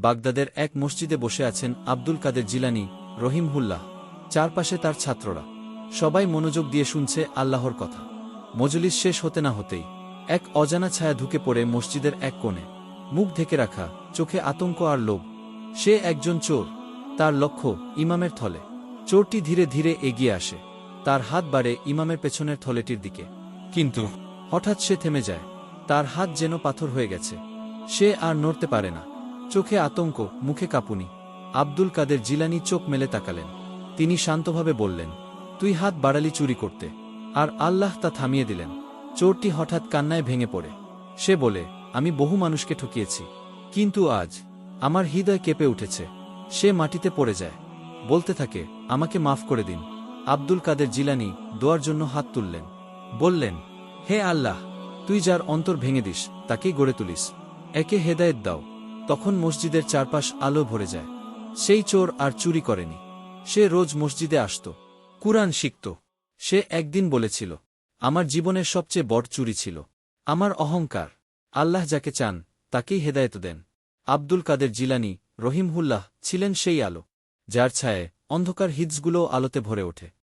বাগদাদের এক মসজিদে বসে আছেন আব্দুল কাদের জিলানি, রহিমহুল্লাহ। চারপাশে তার ছাত্ররা। সবাই মনোযোগ দিয়ে শুনছে আল্লাহর কথা। মজলিস শেষ হতে না হতেই এক অজানা ছায়া ঢুকে পড়ে মসজিদের এক কোণে। মুখ ঢেকে রাখা, চোখে আতঙ্ক আর লোভ। সে একজন চোর। তার লক্ষ্য ইমামের থলে। চোরটি ধীরে ধীরে এগিয়ে আসে। তার হাত বাড়ে ইমামের পেছনের থলেটির দিকে। কিন্তু হঠাৎ সে থেমে যায়। তার হাত যেন পাথর হয়ে গেছে। সে আর নড়তে পারে না। চোখে আতঙ্ক, মুখে কাঁপুনি। আব্দুল কাদের জিলানি চোখ মেলে তাকালেন। তিনি শান্তভাবে বললেন, তুই হাত বাড়ালি চুরি করতে। আর আল্লাহ তা থামিয়ে দিলেন। চোরটি হঠাৎ কান্নায় ভেঙে পড়ে। সে বলে, আমি বহু মানুষকে ঠকিয়েছি, কিন্তু আজ আমার হৃদয় কেঁপে উঠেছে। সে মাটিতে পড়ে যায়। বলতে থাকে, আমাকে মাফ করে দিন। আব্দুল কাদের জিলানি দোয়ার জন্য হাত তুললেন। বললেন, হে আল্লাহ, তুই যার অন্তর ভেঙে দিস, তাকেই গড়ে তুলিস। একে হেদায়েত দাও। তখন মসজিদের চারপাশ আলো ভরে যায়। সেই চোর আর চুরি করেনি। সে রোজ মসজিদে আসত। কুরআন শিখত। সে একদিন বলেছিল, আমার জীবনের সবচেয়ে বড় চুরি ছিল। আমার অহংকার। আল্লাহ যাকে চান, তাকেই হেদায়েত দেন। আব্দুল কাদের জিলানি রহিমহুল্লাহ ছিলেন সেই আলো, যার ছায়ে অন্ধকার হিজগুলোও আলোতে ভরে ওঠে।